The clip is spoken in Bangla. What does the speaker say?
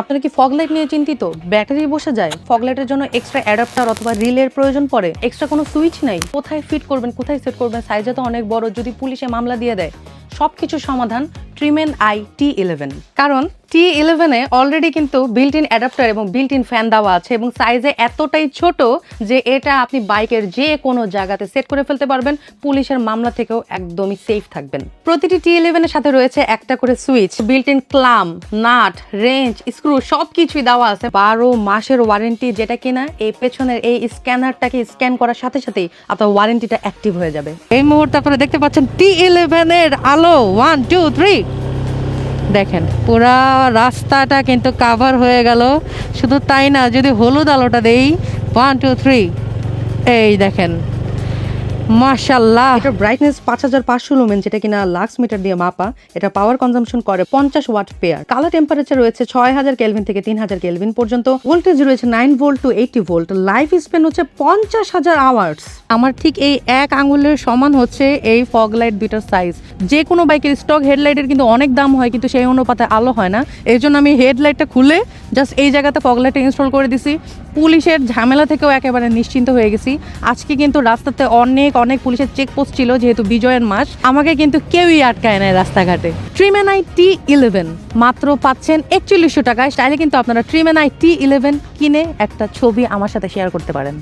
আপনারা কি ফগলাইট নিয়ে চিন্তিত? ব্যাটারি বসে যায় ফগলাইটের জন্য এক্সট্রা অ্যাডাপ্টার অথবা রিলের প্রয়োজন পড়ে এক্সট্রা কোনো সুইচ নাই। কোথায় ফিট করবেন, কোথায় সেট করবেন সাইজে তো অনেক বড়, যদি পুলিশে মামলা দিয়ে দেয় সব কিছু সমাধান ট্রিমেন আই টি ইলেভেন কারণ টি ইলেভেনে অলরেডি কিন্তু বিল্ট ইন অ্যাডাপ্টার এবং বিল্ট ইন ফ্যান দেওয়া আছে এবং সাইজে এতটাই ছোট যে এটা আপনি বাইকের যে কোনো জায়গাতে সেট করে ফেলতে পারবেন। পুলিশের মামলা থেকেও একদমই সেফ থাকবেন। প্রতিটি টি ইলেভেনের সাথে রয়েছে একটা করে switch built in clamp nut wrench screw সব কিছুই দেওয়া আছে। বারো মাসের ওয়ারেন্টি যেটা কিনা এই পেছনের এই স্ক্যানারটাকে স্ক্যান করার সাথে সাথেই আপনার ওয়ারেন্টিটা অ্যাক্টিভ হয়ে যাবে। এই মুহূর্তে আপনারা দেখতে পাচ্ছেন টি ইলেভেনের আলো। ওয়ান টু থ্রি দেখেন, পুরা রাস্তাটা কিন্তু কাভার হয়ে গেল। শুধু তাই না, যদি হলুদ আলোটা দেই ওয়ান টু থ্রি এই দেখেন। মাশাল্লাহ এটা ব্রাইটনেস পাঁচ হাজার পাঁচশো লুমেন যেটা কিনা লাক্স মিটার দিয়ে মাপা এটা পাওয়ার কনজাম্পশন করে পঞ্চাশ ওয়াট পেয়ার কালার টেম্পারেচার রয়েছে ছয় হাজার কেলভিন থেকে তিন হাজার কেলভিন পর্যন্ত। ভোল্টেজ রয়েছে nine volt to eighty volt life span হচ্ছে পঞ্চাশ হাজার আওয়ার্স আমার ঠিক এই এক আঙুলের সমান হচ্ছে এই ফগ লাইট দুইটার সাইজ যে কোনো বাইকের স্টক হেডলাইটের কিন্তু অনেক দাম হয় কিন্তু সেই অনুপাতে আলো হয় না। এই জন্য আমি হেডলাইটটা খুলে জাস্ট এই জায়গাতে ফগলাইট ইনস্টল করে দিছি। পুলিশের ঝামেলা থেকেও একেবারে নিশ্চিন্ত হয়ে গেছি। আজকে কিন্তু রাস্তাতে অনেক অনেক পুলিশের চেকপোস্ট ছিল, যেহেতু বিজয়ের মাস। আমাকে কিন্তু কেউই আটকায় নাই রাস্তাঘাটে। ট্রিমেনাই টি ইলেভেন মাত্র পাচ্ছেন একচল্লিশশো টাকায়। চাইলে কিন্তু আপনারা ট্রিমেনাই টি ইলেভেন কিনে একটা ছবি আমার সাথে শেয়ার করতে পারেন।